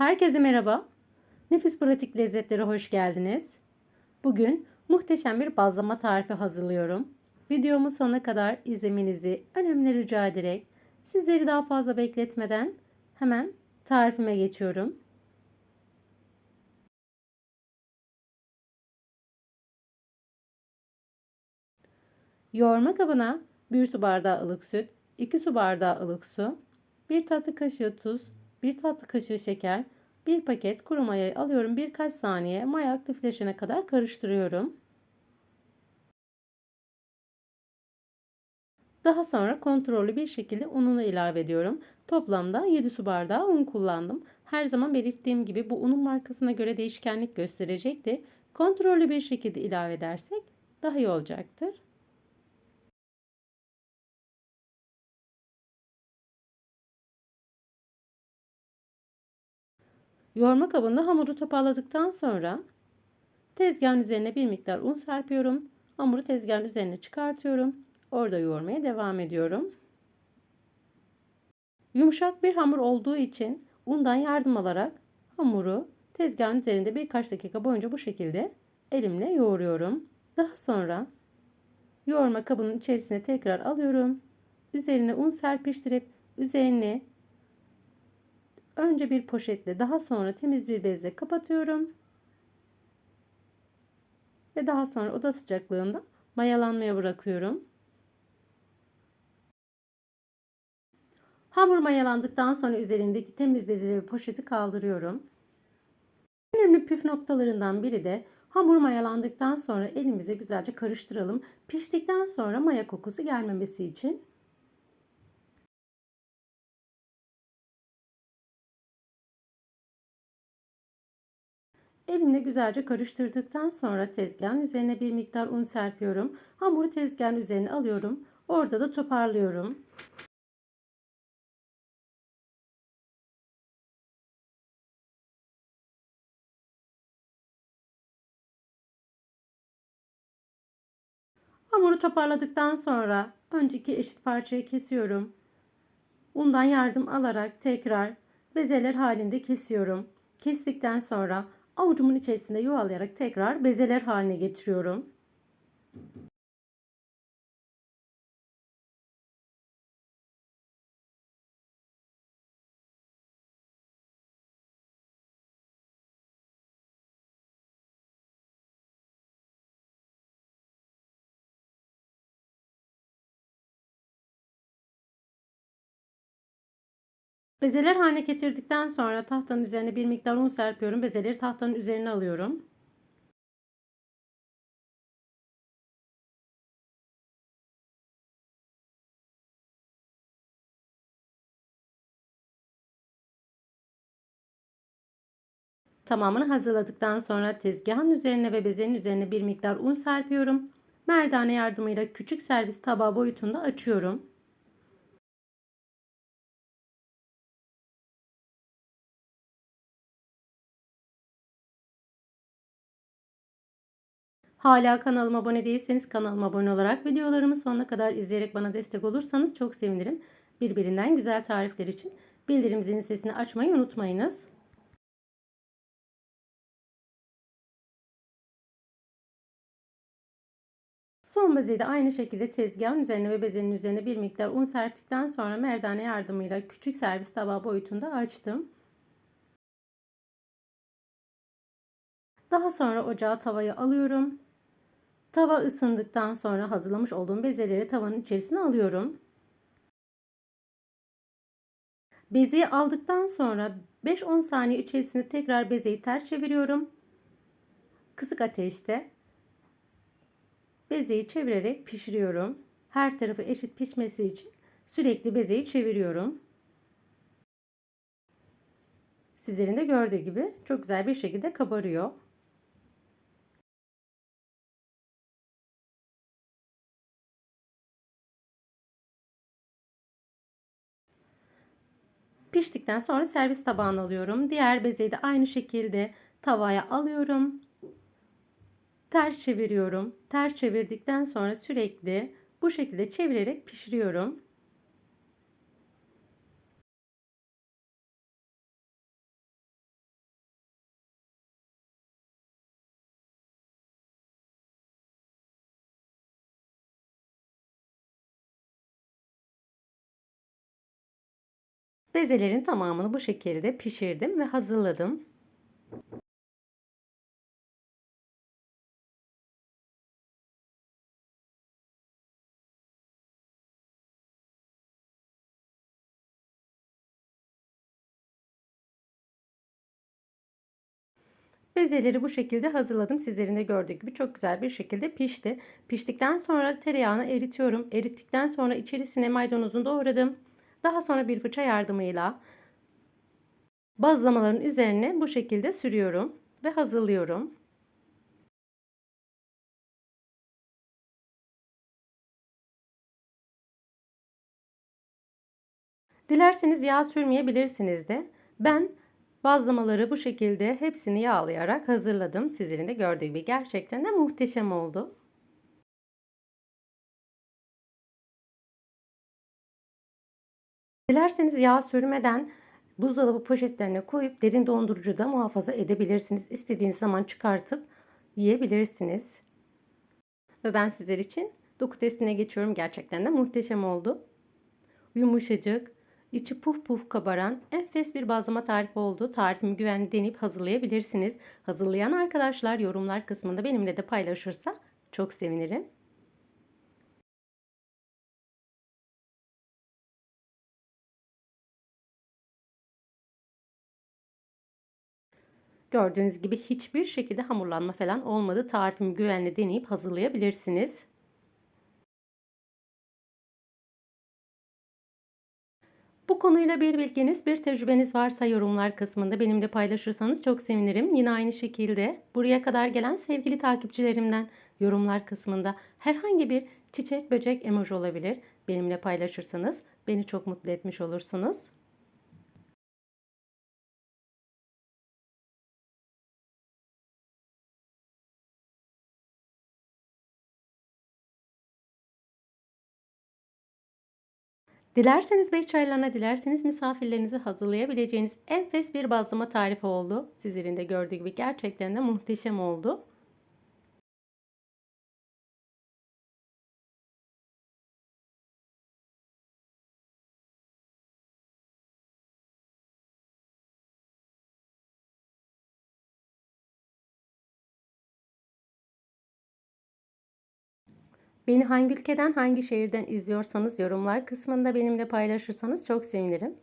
Herkese merhaba. Nefis pratik lezzetlere hoş geldiniz. Bugün muhteşem bir bazlama tarifi hazırlıyorum. Videomu sonuna kadar izlemenizi önemli rica ederek sizleri daha fazla bekletmeden hemen tarifime geçiyorum. Yoğurma kabına 1 su bardağı ılık süt, 2 su bardağı ılık su, 1 tatlı kaşığı tuz, 1 tatlı kaşığı şeker, 1 paket kuru mayayı alıyorum. Birkaç saniye maya aktifleşene kadar karıştırıyorum. Daha sonra kontrollü bir şekilde ununu ilave ediyorum. Toplamda 7 su bardağı un kullandım. Her zaman belirttiğim gibi bu unun markasına göre değişkenlik gösterecektir. Kontrollü bir şekilde ilave edersek daha iyi olacaktır. Yoğurma kabında hamuru toparladıktan sonra tezgahın üzerine bir miktar un serpiyorum. Hamuru tezgahın üzerine çıkartıyorum. Orada yoğurmaya devam ediyorum. Yumuşak bir hamur olduğu için undan yardım alarak hamuru tezgahın üzerinde birkaç dakika boyunca bu şekilde elimle yoğuruyorum. Daha sonra yoğurma kabının içerisine tekrar alıyorum. Üzerine un serpiştirip üzerine Önce bir poşetle daha sonra temiz bir bezle kapatıyorum. Ve daha sonra oda sıcaklığında mayalanmaya bırakıyorum. Hamur mayalandıktan sonra üzerindeki temiz bezi ve poşeti kaldırıyorum. Önemli püf noktalarından biri de hamur mayalandıktan sonra elimize güzelce karıştıralım. Piştikten sonra maya kokusu gelmemesi için. Elimle güzelce karıştırdıktan sonra tezgahın üzerine bir miktar un serpiyorum. Hamuru tezgahın üzerine alıyorum. Orada da toparlıyorum. Hamuru toparladıktan sonra önceki eşit parçayı kesiyorum. Undan yardım alarak tekrar bezeler halinde kesiyorum. Kestikten sonra Avucumun içerisinde yuvalayarak tekrar bezeler haline getiriyorum. Bezeler haline getirdikten sonra tahtanın üzerine bir miktar un serpiyorum. Bezeleri tahtanın üzerine alıyorum. Tamamını hazırladıktan sonra tezgahın üzerine ve bezenin üzerine bir miktar un serpiyorum. Merdane yardımıyla küçük servis tabağı boyutunda açıyorum. Hala kanalıma abone değilseniz kanalıma abone olarak videolarımı sonuna kadar izleyerek bana destek olursanız çok sevinirim. Birbirinden güzel tarifler için bildirim zilinin sesini açmayı unutmayınız. Son bezeyi de aynı şekilde tezgahın üzerine ve bezenin üzerine bir miktar un serptikten sonra merdane yardımıyla küçük servis tabağı boyutunda açtım. Daha sonra ocağa tavayı alıyorum. Tava ısındıktan sonra hazırlamış olduğum bezeleri tavanın içerisine alıyorum. Bezeyi aldıktan sonra 5-10 saniye içerisinde tekrar bezeyi ters çeviriyorum. Kısık ateşte bezeyi çevirerek pişiriyorum. Her tarafı eşit pişmesi için sürekli bezeyi çeviriyorum. Sizlerin de gördüğü gibi çok güzel bir şekilde kabarıyor. Piştikten sonra servis tabağına alıyorum. Diğer bezeyi de aynı şekilde tavaya alıyorum. Ters çeviriyorum. Ters çevirdikten sonra sürekli bu şekilde çevirerek pişiriyorum. Bezelerin tamamını bu şekilde pişirdim ve hazırladım. Bezeleri bu şekilde hazırladım. Sizlerin de gördüğü gibi çok güzel bir şekilde pişti. Piştikten sonra tereyağını eritiyorum. Erittikten sonra içerisine maydanozunu doğradım. Daha sonra bir fırça yardımıyla bazlamaların üzerine bu şekilde sürüyorum ve hazırlıyorum. Dilerseniz yağ sürmeyebilirsiniz de. Ben bazlamaları bu şekilde hepsini yağlayarak hazırladım. Sizlerin de gördüğü gibi gerçekten de muhteşem oldu. Dilerseniz yağ sürmeden buzdolabı poşetlerine koyup derin dondurucuda muhafaza edebilirsiniz. İstediğiniz zaman çıkartıp yiyebilirsiniz. Ve ben sizler için doku testine geçiyorum. Gerçekten de muhteşem oldu. Yumuşacık, içi puf puf kabaran enfes bir bazlama tarifi oldu. Tarifimi güvenli deneyip hazırlayabilirsiniz. Hazırlayan arkadaşlar yorumlar kısmında benimle de paylaşırsa çok sevinirim. Gördüğünüz gibi hiçbir şekilde hamurlanma falan olmadı. Tarifimi güvenli deneyip hazırlayabilirsiniz. Bu konuyla bir bilginiz, bir tecrübeniz varsa yorumlar kısmında benimle paylaşırsanız çok sevinirim. Yine aynı şekilde buraya kadar gelen sevgili takipçilerimden yorumlar kısmında herhangi bir çiçek, böcek emoji olabilir. Benimle paylaşırsanız beni çok mutlu etmiş olursunuz. Dilerseniz beş çaylarına, dilerseniz misafirlerinizi hazırlayabileceğiniz enfes bir bazlama tarifi oldu. Sizlerin de gördüğü gibi gerçekten de muhteşem oldu. Beni hangi ülkeden, hangi şehirden izliyorsanız yorumlar kısmında benimle paylaşırsanız çok sevinirim.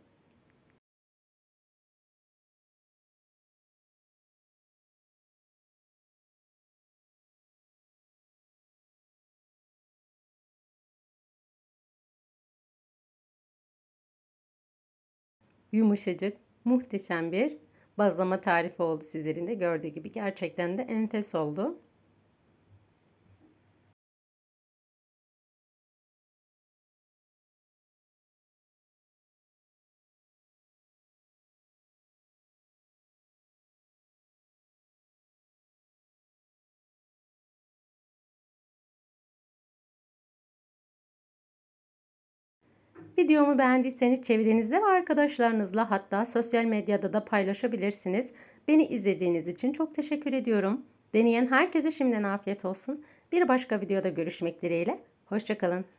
Yumuşacık, muhteşem bir bazlama tarifi oldu sizlerin de gördüğü gibi. Gerçekten de enfes oldu. Videomu beğendiyseniz çevrenizde ve arkadaşlarınızla hatta sosyal medyada da paylaşabilirsiniz. Beni izlediğiniz için çok teşekkür ediyorum. Deneyen herkese şimdiden afiyet olsun. Bir başka videoda görüşmek dileğiyle. Hoşçakalın.